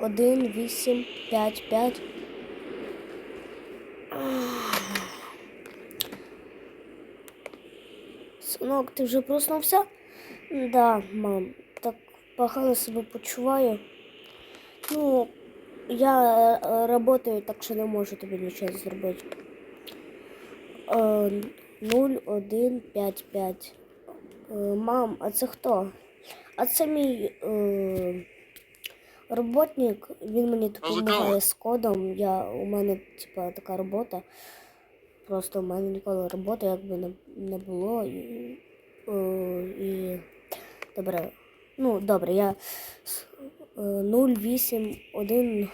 1, 8, 5, 5. Синок, ти вже проснувся? Да, мам, так погано себе почуваю. Ну, я е, работаю, так що не можу тобі нічого зробити. Е, 0, 1, 5, 5. Е, мам, а це хто? А це мій е, роботник, він мені допомагає з кодом. Я, у мене типа, така робота. Просто в мене ніколи роботи якби не, не було. І, е, і добре. Ну, добре, я с- е, 0, 8, 1,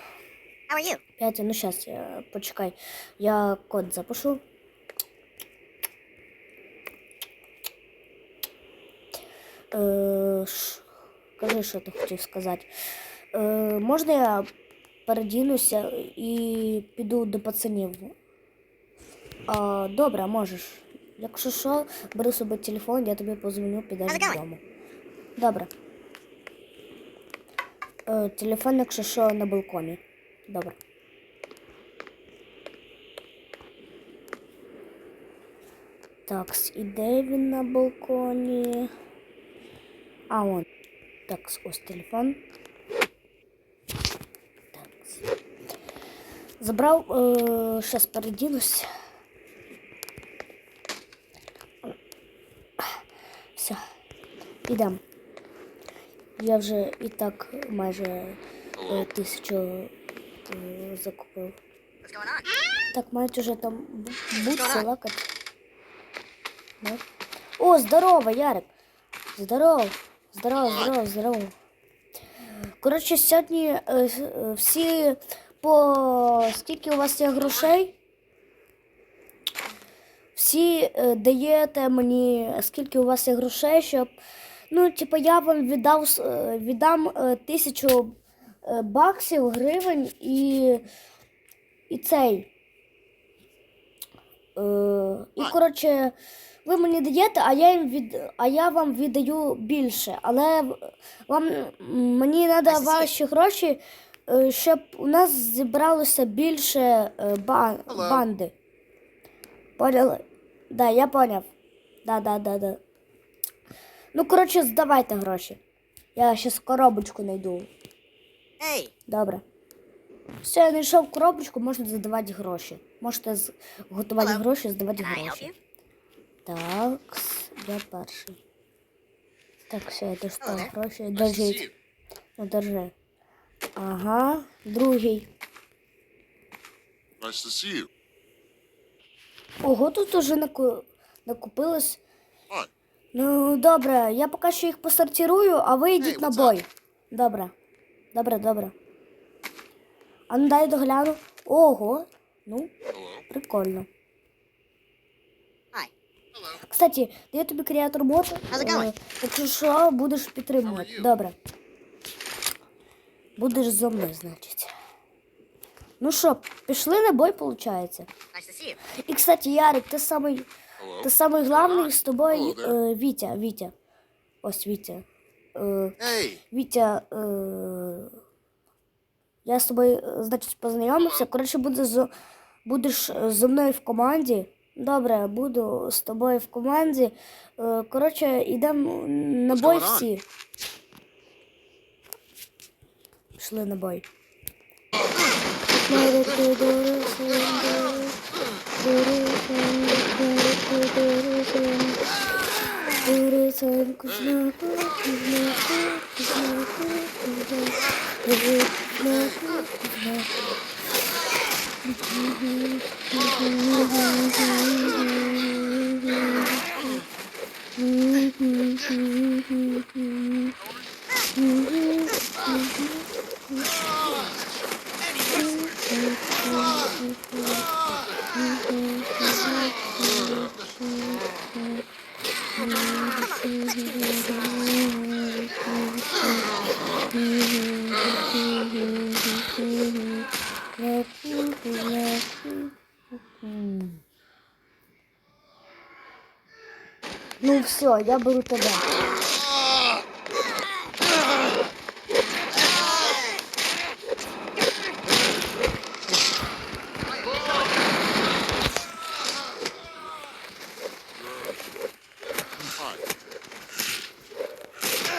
How are you? 5. Ну, щас, я, почекай. Я код запишу. Е, ш- Кажи, що ти хотів сказати. Е, можна я передінуся і піду до пацанів? А, добре, можеш. Якщо що, бери собі телефон, я тобі позвоню, підеш додому. Добре. Е, телефон, якщо що, на балконі. Добре. Так, і де він на балконі? А, он. Так, ось телефон. Забрав, е, щас передінусь. Все, ідемо. Я вже і так майже е, тисячу е, закупив. What's going on? Так, мають уже там бу- будку лакати. Да? О, здорово, Ярик. Здорово. Здорово, здорово, здорово. Коротше, сьогодні е, с- е, всі по скільки у вас є грошей? Всі е, даєте мені, скільки у вас є грошей, щоб. Ну, типу, я вам віддав, е, віддам е, тисячу е, баксів, гривень і, і цей. Е, і коротше, ви мені даєте, а я їм від, а я вам віддаю більше. Але вам мені треба ваші гроші, щоб у нас зібралося більше е, ба, Hello. банди. Поняли? Да, я поняв. Да, да, да, да. Ну, коротше, здавайте гроші. Я зараз коробочку знайду. Hey, Добре. Все, я знайшов коробочку, можна задавати гроші. Можете готувати Hello. гроші, здавати can гроші. Так, я перший. Так, все, я достав гроші. Держіть. Ну, держи. Ага, другий. Nice to see you. Ого, тут уже наку... накупилось. Ну, добре, я поки що їх посортирую, а ви йдіть на what's бой. Добре. Добре, добре. А ну дай догляну. Ого. Ну, Hello. прикольно. Hi. Hello. Кстати, я тобі креатор бота. How's it going? Е, Якщо що, будеш How підтримувати. are you? Добре. Будеш зо мною, значить. Ну що, пішли на бой, you. І, кстати, Ярик, ти самий, ти самий главний з тобою Hello е, Вітя, Вітя. Ось Вітя. Е, Hey. Вітя, е, я з тобою, е, значить, познайомився. Коротше, будеш, зо- будеш е, зі мною в команді. Добре, буду з тобою в команді. Е, Коротше, йдемо на бой всі. Пішли на бой. Ну все, я беру тебе.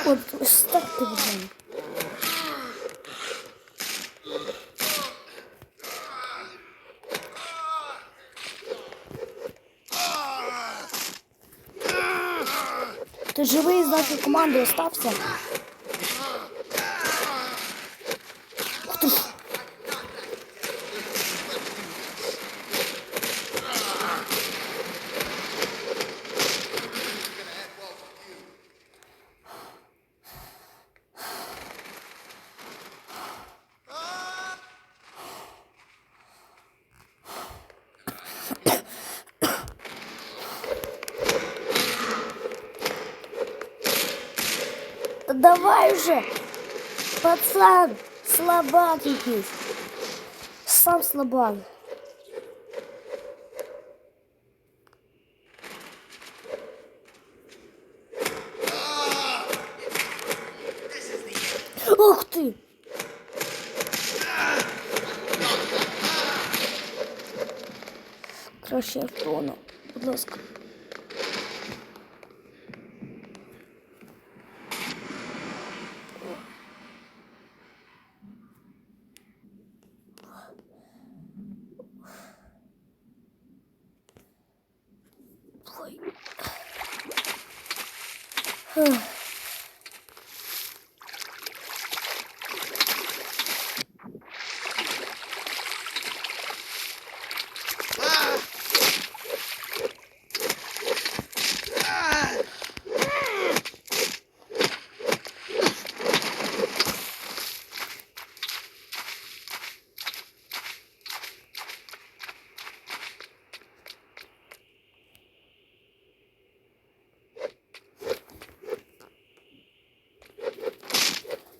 От ставте мене. Ти живий з нашої команди остався. Давай вже! Пацан! Слабак якийсь! Сам слабак. Ух ти! Краще я втону, будь.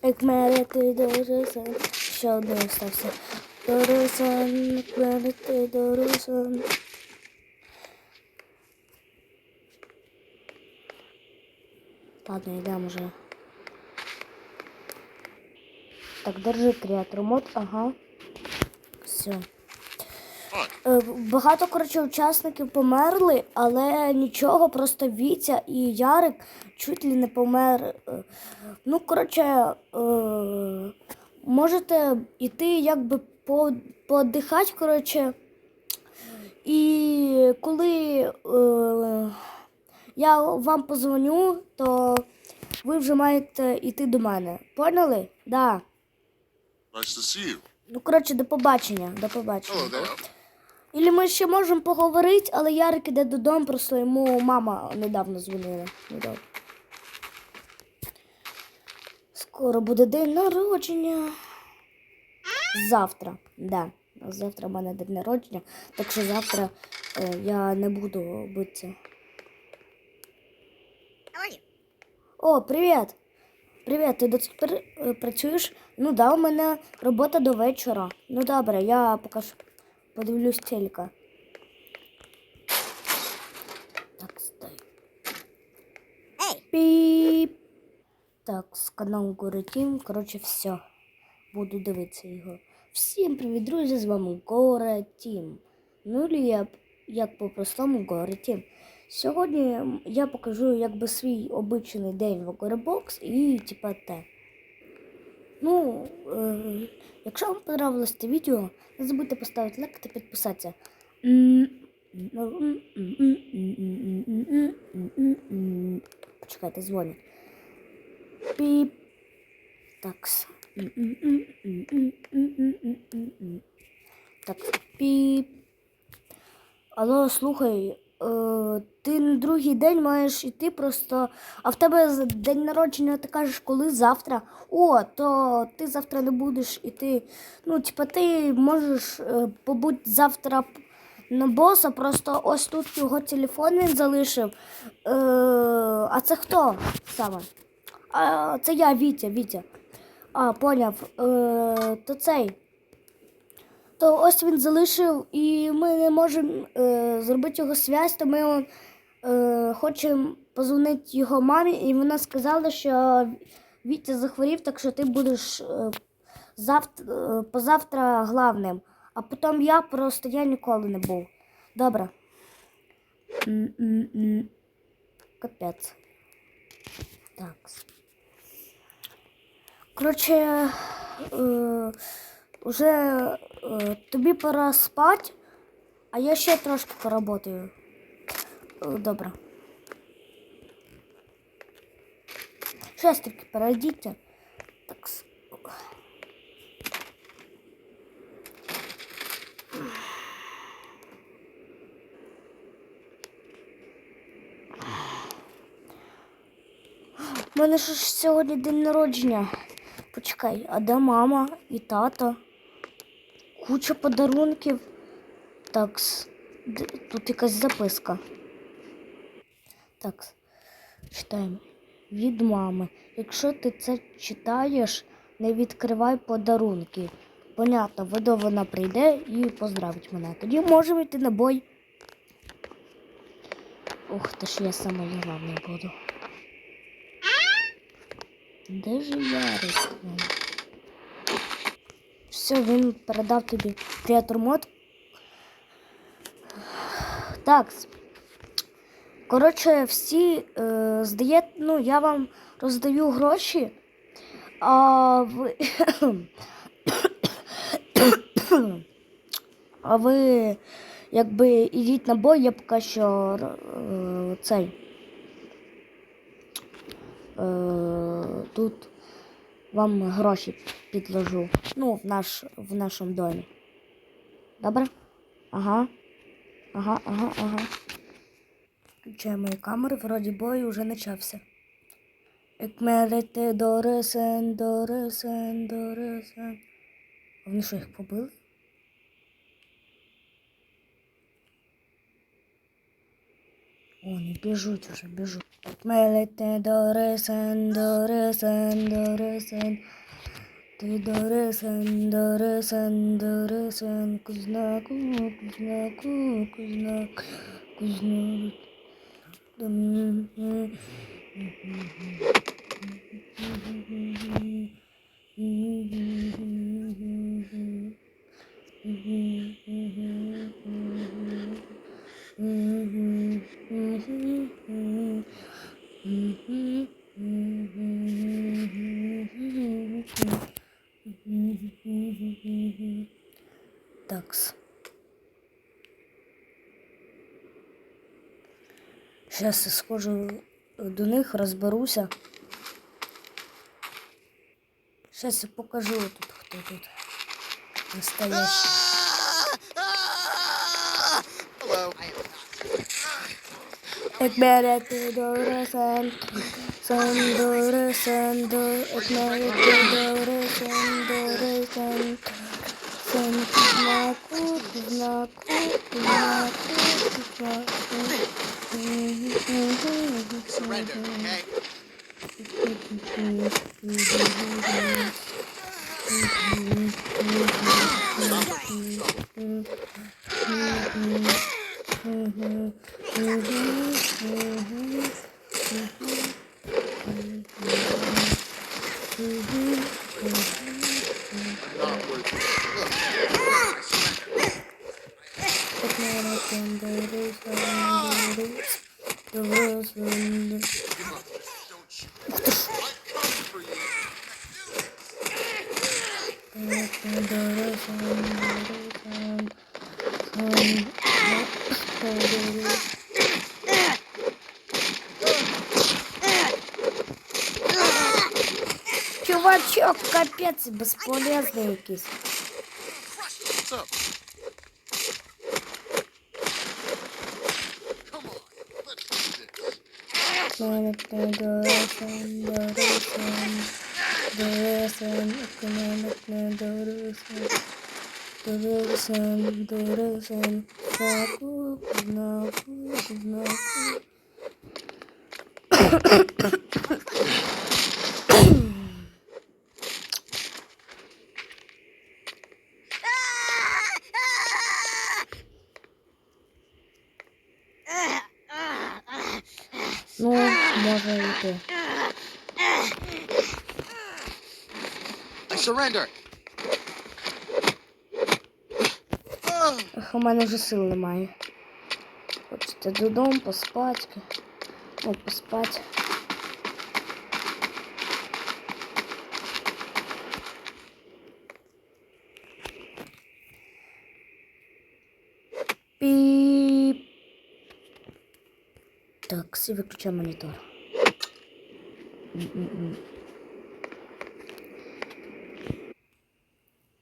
Як мене ти доросан, ще один остався. Доросан, як мене ти доросан. Ладно, йдемо вже. Так, держи креатор мод, ага. Все. Е, Багато, коротше, учасників померли, але нічого, просто Вітя і Ярик чуть ли не помер. Е, Ну, коротше, е, можете йти якби по, пооддихати, коротше. І коли е, я вам позвоню, то ви вже маєте йти до мене. Поняли? Да. Nice to see you. Ну, коротше, до побачення. До побачення. Hello there. Ілі ми ще можемо поговорити, але Ярик іде додому, просто йому мама недавно дзвонила. Недавно. Скоро буде день народження. Завтра, да. Завтра в мене день народження, так що завтра е, я не буду битися. О, привіт! Привіт, ти до цих пір е, працюєш? Ну да, у мене робота до вечора. Ну добре, я поки що подивлюсь телека. Так, стой. Hey, Піп. Так, з каналу Гори Тім. Коротше, все. Буду дивитися його. Всім привіт, друзі! З вами Гора Тім. Ну, я, як по-простому Гора Тім. Сьогодні я покажу якби свій обичний день в Горебокс і типа те. Ну, е, якщо вам понравилось це відео, не забудьте поставити лайк та підписатися. Почекайте, дзвонять. Піп. Такс. Так, піп. Алло, слухай, ти на другий день маєш іти просто, а в тебе день народження, ти кажеш, коли завтра. О, то ти завтра не будеш іти. Ну, типа, ти можеш е, побути завтра на боса, просто ось тут його телефон він залишив. Е, а це хто саме? А, це я, Вітя, Вітя. А, поняв. Е, то цей. То ось він залишив, і ми не можемо е, зробити його зв'язь, то ми е, хочемо позвонити його мамі, і вона сказала, що Вітя захворів, так що ти будеш е, завтра, е, позавтра главним. А потім я просто я ніколи не був. Добре. Капець. Так. Коротше, е, вже е, тобі пора спати, а я ще трошки поработаю. Е, добре. Щас таки перейдіть. Так. У мене ж сьогодні день народження. Почекай, а де мама і тато? Куча подарунків. Так, тут якась записка. Так, читаємо. Від мами. Якщо ти це читаєш, не відкривай подарунки. Понятно, воно вона прийде і поздравить мене. Тоді можемо йти на бой. Ух, ти ж я самий головний буду. Де ж Ярик? Все, він передав тобі креатор мод. Так. Коротше, всі е, здає, ну, я вам роздаю гроші, а ви. а ви якби ідіть на бой, я поки що е, цей. Е, тут вам гроші підложу. Ну, в, наш, в нашому домі. Добре? Ага. Ага, ага, ага. Включаю мої камери, вроді бой вже почався. Екмерити до дорисен, доресен. А вони що, їх побили? О, не біжуть уже, біжуть. Екмерити до ресен, до ресен, до ресен. Ти до ресен, до ресен, до ресен. Кузнаку, кузнаку, кузнаку, кузнаку. Такс. Схожу до них, розберуся. Зараз я покажу тут, хто тут настоящий. Ekmerete doğru sen doğru sen Sen kızma ku kızma ku kızma ku Surrender, okay? чувачок, капец, бесполезный якийсь. Planet Nedoration, Doration, Doration, Planet Nedoration, Doration, Doration, Faku, Kunaku, Kunaku. Ну, може йти. Ах, у мене вже сил немає. Хочете додому поспати. Ну, поспати. Піп. Так, виключай монітор.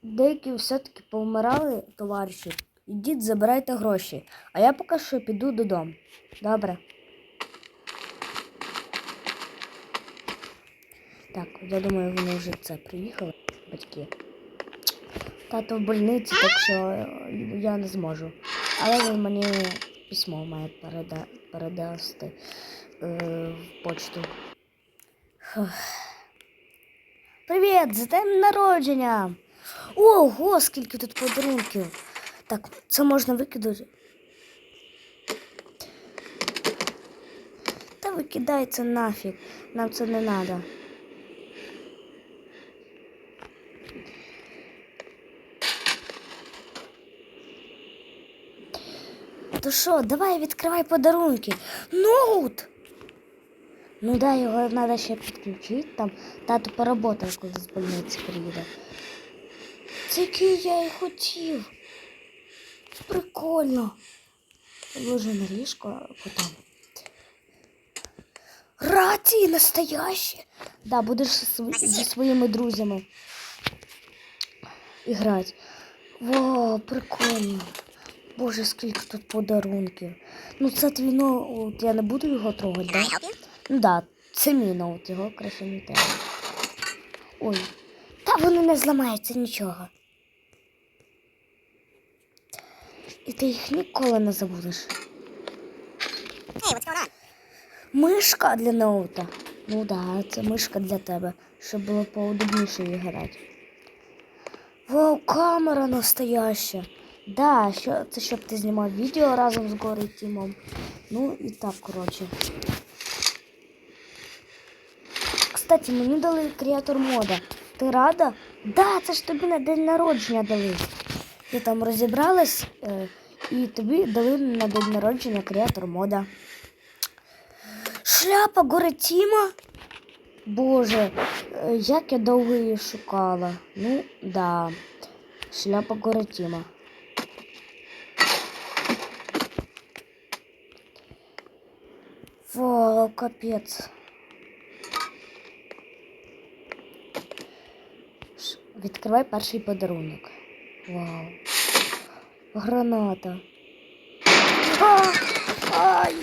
Деякі все-таки повмирали, товариші. Ідіть, забирайте гроші. А я поки що піду додому. Добре. Так, я думаю, вони вже це приїхали, батьки. Тато в больниці, так що я не зможу. Але він мені письмо має переда... передасти е, в почту. Привіт! З днем народження! Ого, скільки тут подарунків! Так, це можна викидати. Та викидається нафіг. Нам це не треба. То що, давай відкривай подарунки. Ноут! Ну да, його треба ще підключити. Там тато поработає, коли з больниці приїде. Це який я і хотів. Прикольно. Ложи на ліжко, а потім. Рації настоящі. Да, будеш зі своїми друзями грати. Вау, прикольно. Боже, скільки тут подарунків. Ну це твій ноут, я не буду його трогати, да? Ну да, це мій ноут, його краще не треба. Ой. Та вони не зламаються нічого. І ти їх ніколи не забудеш. Мишка для ноута. Ну да, це мишка для тебе, щоб було поудобніше її грати. Вау, камера настояща. Да, що, це щоб ти знімав відео разом з Гори Тімом. Ну і так, коротше. Кстати, мені дали креатор мода. Ти рада? Да, це ж тобі на день народження дали. Я там розібралась е, і тобі дали на день народження креатор мода. Шляпа Гори Тіма? Боже, е, як я довго її шукала. Ну, да. Шляпа Гори Тіма. Вау, капець. Ш- Відкривай перший подарунок. Вау. Граната. А! Ай!